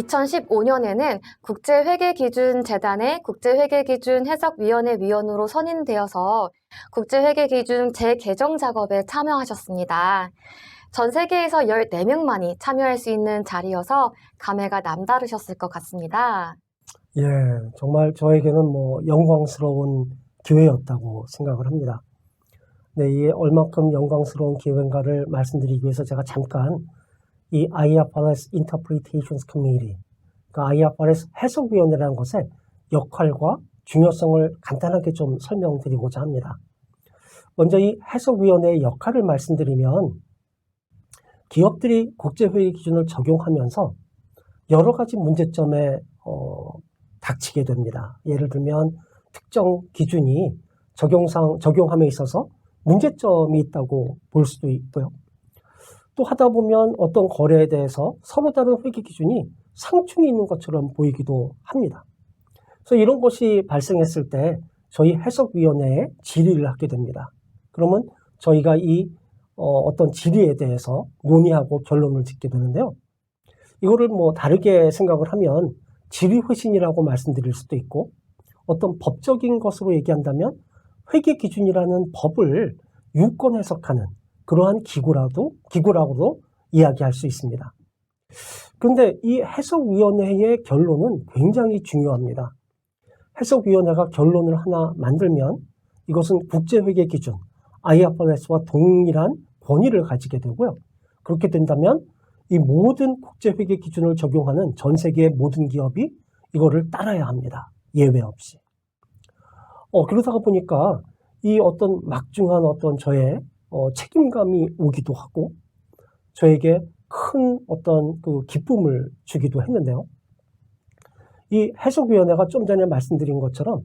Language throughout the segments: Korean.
2015년에는 국제회계기준재단의 국제회계기준 해석위원회 위원으로 선임되어서 국제회계기준 재개정 작업에 참여하셨습니다. 전 세계에서 14명만이 참여할 수 있는 자리여서 감회가 남다르셨을 것 같습니다. 예, 정말 저에게는 뭐 영광스러운 기회였다고 생각을 합니다. 네, 이게 얼만큼 영광스러운 기회인가를 말씀드리기 위해서 제가 잠깐 이 IFRS Interpretations Committee, 그러니까 IFRS 해석위원회라는 것의 역할과 중요성을 간단하게 좀 설명드리고자 합니다. 먼저 이 해석위원회의 역할을 말씀드리면 기업들이 국제회의 기준을 적용하면서 여러 가지 문제점에 어, 닥치게 됩니다. 예를 들면 특정 기준이 적용상 적용함에 있어서 문제점이 있다고 볼 수도 있고요. 또 하다 보면 어떤 거래에 대해서 서로 다른 회계 기준이 상충이 있는 것처럼 보이기도 합니다. 그래서 이런 것이 발생했을 때 저희 해석위원회에 질의를 하게 됩니다. 그러면 저희가 이 어, 떤 질의에 대해서 논의하고 결론을 짓게 되는데요. 이거를 뭐 다르게 생각을 하면 질의회신이라고 말씀드릴 수도 있고 어떤 법적인 것으로 얘기한다면 회계 기준이라는 법을 유권 해석하는 그러한 기구라도 기구라고도 이야기할 수 있습니다. 그런데 이 해석위원회의 결론은 굉장히 중요합니다. 해석위원회가 결론을 하나 만들면 이것은 국제회계 기준 IFRS와 동일한 권위를 가지게 되고요. 그렇게 된다면 이 모든 국제회계 기준을 적용하는 전 세계의 모든 기업이 이거를 따라야 합니다. 예외 없이. 어, 그러다가 보니까 이 어떤 막중한 어떤 저의 어, 책임감이 오기도 하고 저에게 큰 어떤 그 기쁨을 주기도 했는데요. 이 해석위원회가 좀 전에 말씀드린 것처럼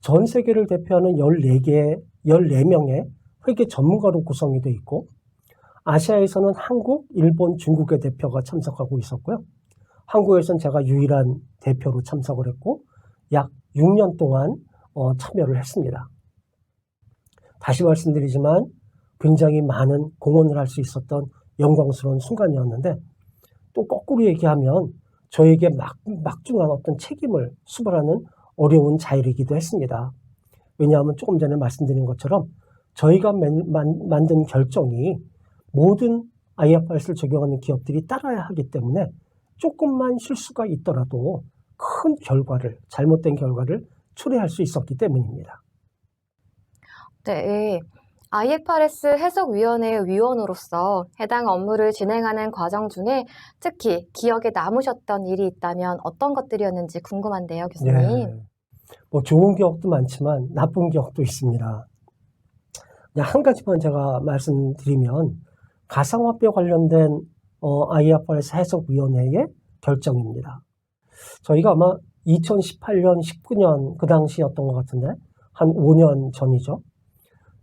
전 세계를 대표하는 14개, 14명의 회계 전문가로 구성이 되어 있고 아시아에서는 한국, 일본, 중국의 대표가 참석하고 있었고요. 한국에서는 제가 유일한 대표로 참석을 했고 약 6년 동안 어, 참여를 했습니다. 다시 말씀드리지만 굉장히 많은 공헌을 할 수 있었던 영광스러운 순간이었는데 또 거꾸로 얘기하면 저에게 막, 막중한 어떤 책임을 수반하는 어려운 자리이기도 했습니다. 왜냐하면 조금 전에 말씀드린 것처럼 저희가 만, 만, 만든 결정이 모든 IFRS를 적용하는 기업들이 따라야 하기 때문에 조금만 실수가 있더라도 큰 결과를, 잘못된 결과를 초래할 수 있었기 때문입니다. 네. IFRS 해석위원회 위원으로서 해당 업무를 진행하는 과정 중에 특히 기억에 남으셨던 일이 있다면 어떤 것들이었는지 궁금한데요, 교수님. 네. 뭐 좋은 기억도 많지만 나쁜 기억도 있습니다. 한 가지만 제가 말씀드리면 가상화폐 관련된 어, IFRS 해석위원회의 결정입니다. 저희가 아마 2018년, 19년 그 당시였던 것 같은데 한 5년 전이죠.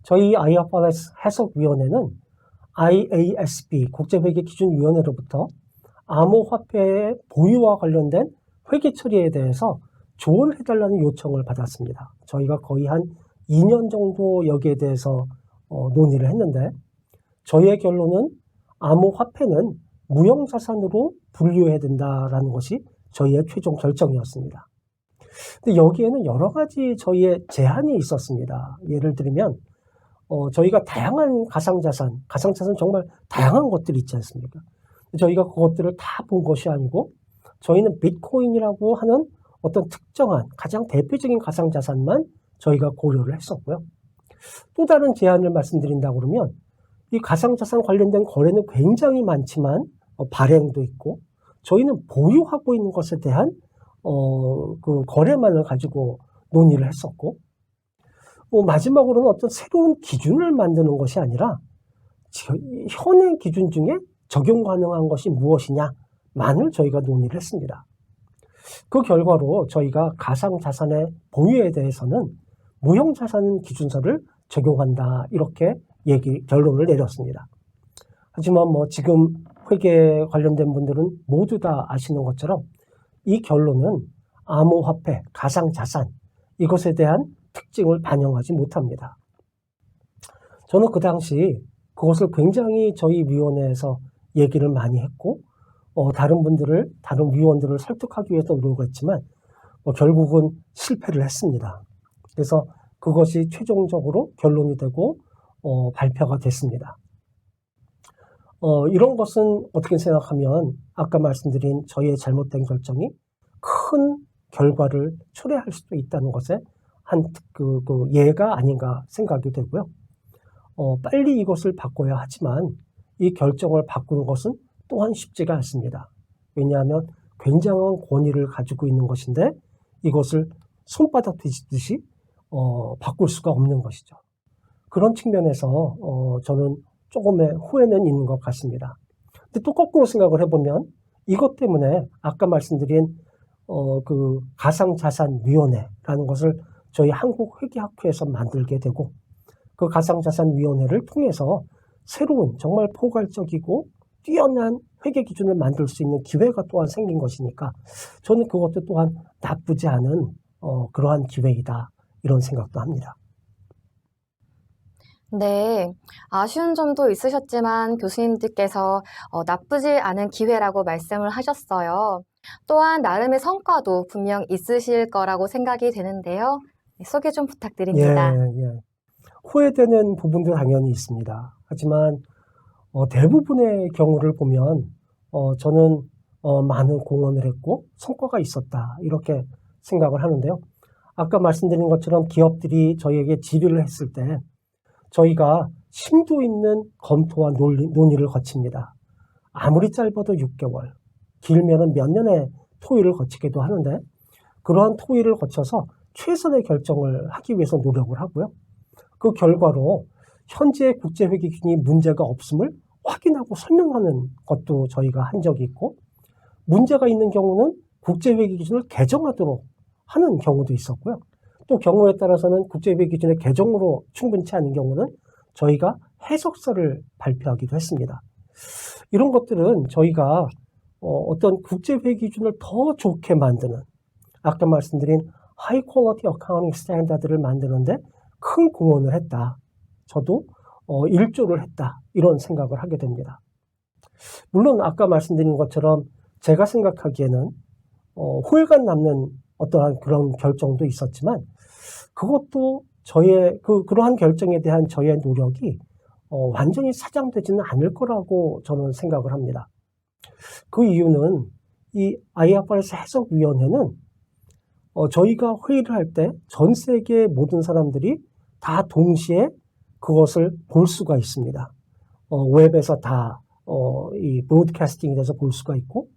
저희 IFRS 해석위원회는 IASB 국제회계기준위원회로부터 암호화폐의 보유와 관련된 회계 처리에 대해서 조언을 해달라는 요청을 받았습니다. 저희가 거의 한 2년 정도 여기에 대해서 어, 논의를 했는데 저희의 결론은 암호화폐는 무형자산으로 분류해야 된다라는 것이 저희의 최종 결정이었습니다. 근데 여기에는 여러 가지 저희의 제한이 있었습니다. 예를 들면 어, 저희가 다양한 가상자산, 가상자산 정말 다양한 것들이 있지 않습니까? 저희가 그것들을 다 본 것이 아니고 저희는 비트코인이라고 하는 어떤 특정한 가장 대표적인 가상자산만 저희가 고려를 했었고요. 또 다른 제안을 말씀드린다 그러면 이 가상자산 관련된 거래는 굉장히 많지만 어, 발행도 있고 저희는 보유하고 있는 것에 대한 어, 그 거래만을 가지고 논의를 했었고 뭐 마지막으로는 어떤 새로운 기준을 만드는 것이 아니라 현행 기준 중에 적용 가능한 것이 무엇이냐만을 저희가 논의를 했습니다. 그 결과로 저희가 가상 자산의 보유에 대해서는 무형 자산 기준서를 적용한다 이렇게 얘기 결론을 내렸습니다. 하지만 뭐 지금 회계 관련된 분들은 모두 다 아시는 것처럼 이 결론은 암호화폐, 가상자산 이것에 대한 특징을 반영하지 못합니다. 저는 그 당시 그것을 굉장히 저희 위원회에서 얘기를 많이 했고 어, 다른 분들을 다른 위원들을 설득하기 위해서 노력을 했지만 뭐 결국은 실패를 했습니다. 그래서 그것이 최종적으로 결론이 되고 어, 발표가 됐습니다. 어, 이런 것은 어떻게 생각하면 아까 말씀드린 저희의 잘못된 결정이 큰 결과를 초래할 수도 있다는 것에 한 그, 그 예가 아닌가 생각이 되고요. 어, 빨리 이것을 바꿔야 하지만 이 결정을 바꾸는 것은 또한 쉽지가 않습니다. 왜냐하면 굉장한 권위를 가지고 있는 것인데 이것을 손바닥 뒤집듯이 어, 바꿀 수가 없는 것이죠. 그런 측면에서 어, 저는 조금의 후회는 있는 것 같습니다. 근데 또 거꾸로 생각을 해보면 이것 때문에 아까 말씀드린 어, 그 가상자산위원회라는 것을 저희 한국회계학회에서 만들게 되고 그 가상자산위원회를 통해서 새로운 정말 포괄적이고 뛰어난 회계 기준을 만들 수 있는 기회가 또한 생긴 것이니까 저는 그것도 또한 나쁘지 않은 어, 그러한 기회이다 이런 생각도 합니다. 네, 아쉬운 점도 있으셨지만 교수님들께서 어, 나쁘지 않은 기회라고 말씀을 하셨어요. 또한 나름의 성과도 분명 있으실 거라고 생각이 되는데요. 네, 소개 좀 부탁드립니다. 예, 예. 후회되는 부분도 당연히 있습니다. 하지만 어, 대부분의 경우를 보면 어, 저는 어, 많은 공헌을 했고 성과가 있었다 이렇게 생각을 하는데요. 아까 말씀드린 것처럼 기업들이 저희에게 질의를 했을 때 저희가 심도 있는 검토와 논리, 논의를 거칩니다. 아무리 짧아도 6개월, 길면은 몇 년의 토의를 거치기도 하는데 그러한 토의를 거쳐서 최선의 결정을 하기 위해서 노력을 하고요. 그 결과로 현재 국제회계 기준이 문제가 없음을 확인하고 설명하는 것도 저희가 한 적이 있고 문제가 있는 경우는 국제회계 기준을 개정하도록 하는 경우도 있었고요. 또 경우에 따라서는 국제회계 기준의 개정으로 충분치 않은 경우는 저희가 해석서를 발표하기도 했습니다. 이런 것들은 저희가 어, 떤 국제회계 기준을 더 좋게 만드는 아까 말씀드린 하이 퀄러티 어카운팅 스탠다드를 만드는데 큰 공헌을 했다. 저도 어, 일조를 했다. 이런 생각을 하게 됩니다. 물론 아까 말씀드린 것처럼 제가 생각하기에는 어, 후회가 남는 어떠한 그런 결정도 있었지만 그것도 저의 그 그러한 결정에 대한 저의 노력이 어, 완전히 사장되지는 않을 거라고 저는 생각을 합니다. 그 이유는 이 IFRS 해석위원회는 어, 저희가 회의를 할 때 전 세계 모든 사람들이 다 동시에 그것을 볼 수가 있습니다. 어, 웹에서 다, 어, 이 브로드캐스팅이 돼서 볼 수가 있고,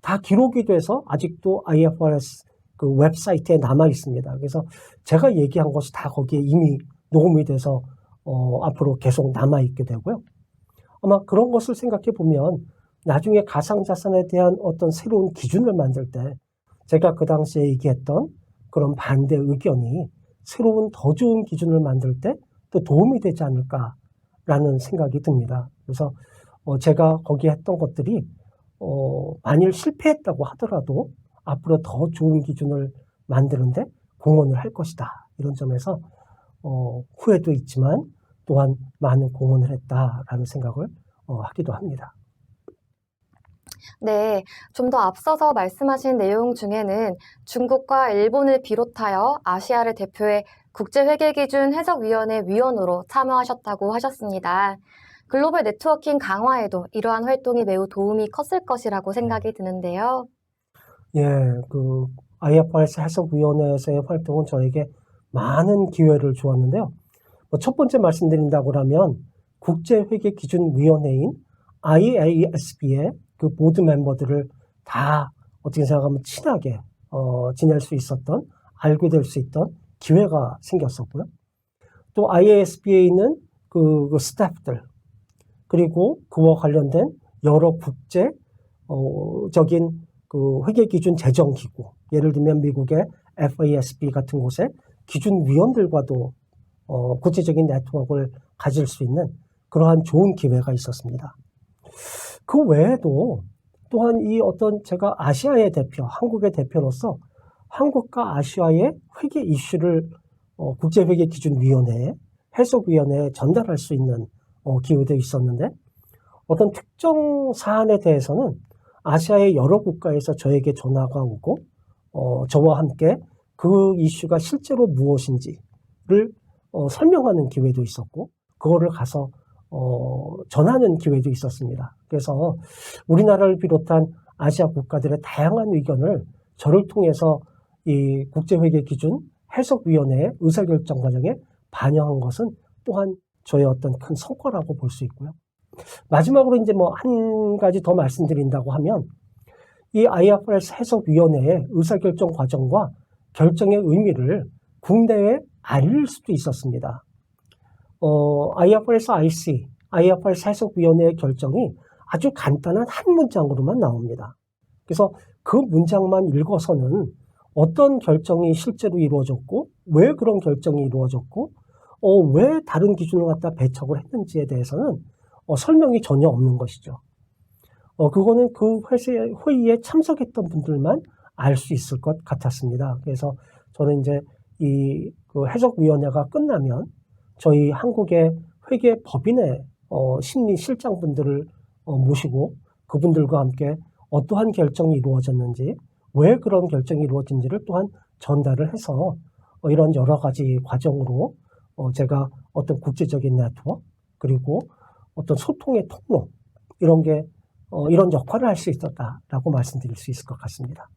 다 기록이 돼서 아직도 IFRS 그 웹사이트에 남아 있습니다. 그래서 제가 얘기한 것이 다 거기에 이미 녹음이 돼서, 어, 앞으로 계속 남아 있게 되고요. 아마 그런 것을 생각해 보면 나중에 가상자산에 대한 어떤 새로운 기준을 만들 때 제가 그 당시에 얘기했던 그런 반대 의견이 새로운 더 좋은 기준을 만들 때 또 도움이 되지 않을까라는 생각이 듭니다. 그래서 어 제가 거기에 했던 것들이 어 만일 실패했다고 하더라도 앞으로 더 좋은 기준을 만드는데 공헌을 할 것이다. 이런 점에서 어 후회도 있지만 또한 많은 공헌을 했다라는 생각을 어 하기도 합니다. 네, 좀 더 앞서서 말씀하신 내용 중에는 중국과 일본을 비롯하여 아시아를 대표해 국제회계기준 해석위원회 위원으로 참여하셨다고 하셨습니다. 글로벌 네트워킹 강화에도 이러한 활동이 매우 도움이 컸을 것이라고 생각이 드는데요. 예, 그 IFRS 해석위원회에서의 활동은 저에게 많은 기회를 주었는데요. 뭐첫 번째 말씀드린다고 하면 국제회계기준위원회인 IASB의 그 보드 멤버들을 다 어떻게 생각하면 친하게 어, 지낼 수 있었던 알게 될 수 있던 기회가 생겼었고요. 또 IASB에 있는 그, 그 스태프들 그리고 그와 관련된 여러 국제 어, 적인 그 회계 기준 제정 기구 예를 들면 미국의 FASB 같은 곳의 기준 위원들과도 어, 구체적인 네트워크를 가질 수 있는 그러한 좋은 기회가 있었습니다. 그 외에도 또한 이 어떤 제가 아시아의 대표, 한국의 대표로서 한국과 아시아의 회계 이슈를 어, 국제회계기준위원회에 해석위원회에 전달할 수 있는 어, 기회도 있었는데 어떤 특정 사안에 대해서는 아시아의 여러 국가에서 저에게 전화가 오고 어, 저와 함께 그 이슈가 실제로 무엇인지를 어, 설명하는 기회도 있었고 그거를 가서 어, 전하는 기회도 있었습니다. 그래서 우리나라를 비롯한 아시아 국가들의 다양한 의견을 저를 통해서 이 국제회계 기준 해석위원회의 의사결정 과정에 반영한 것은 또한 저의 어떤 큰 성과라고 볼 수 있고요. 마지막으로 이제 뭐 한 가지 더 말씀드린다고 하면 이 IFRS 해석위원회의 의사결정 과정과 결정의 의미를 국내에 알릴 수도 있었습니다. 어, IFRS IC, IFRS 해석위원회의 결정이 아주 간단한 한 문장으로만 나옵니다. 그래서 그 문장만 읽어서는 어떤 결정이 실제로 이루어졌고, 왜 그런 결정이 이루어졌고, 어, 왜 다른 기준을 갖다 배척을 했는지에 대해서는 어, 설명이 전혀 없는 것이죠. 어, 그거는 그 회세, 회의에 참석했던 분들만 알 수 있을 것 같았습니다. 그래서 저는 이제 이 그 해석위원회가 끝나면 저희 한국의 회계 법인의 어, 심리 실장분들을 어, 모시고 그분들과 함께 어떠한 결정이 이루어졌는지 왜 그런 결정이 이루어진지를 또한 전달을 해서 어, 이런 여러 가지 과정으로 어, 제가 어떤 국제적인 네트워크 그리고 어떤 소통의 통로 이런 게 어, 이런 역할을 할 수 있었다라고 말씀드릴 수 있을 것 같습니다.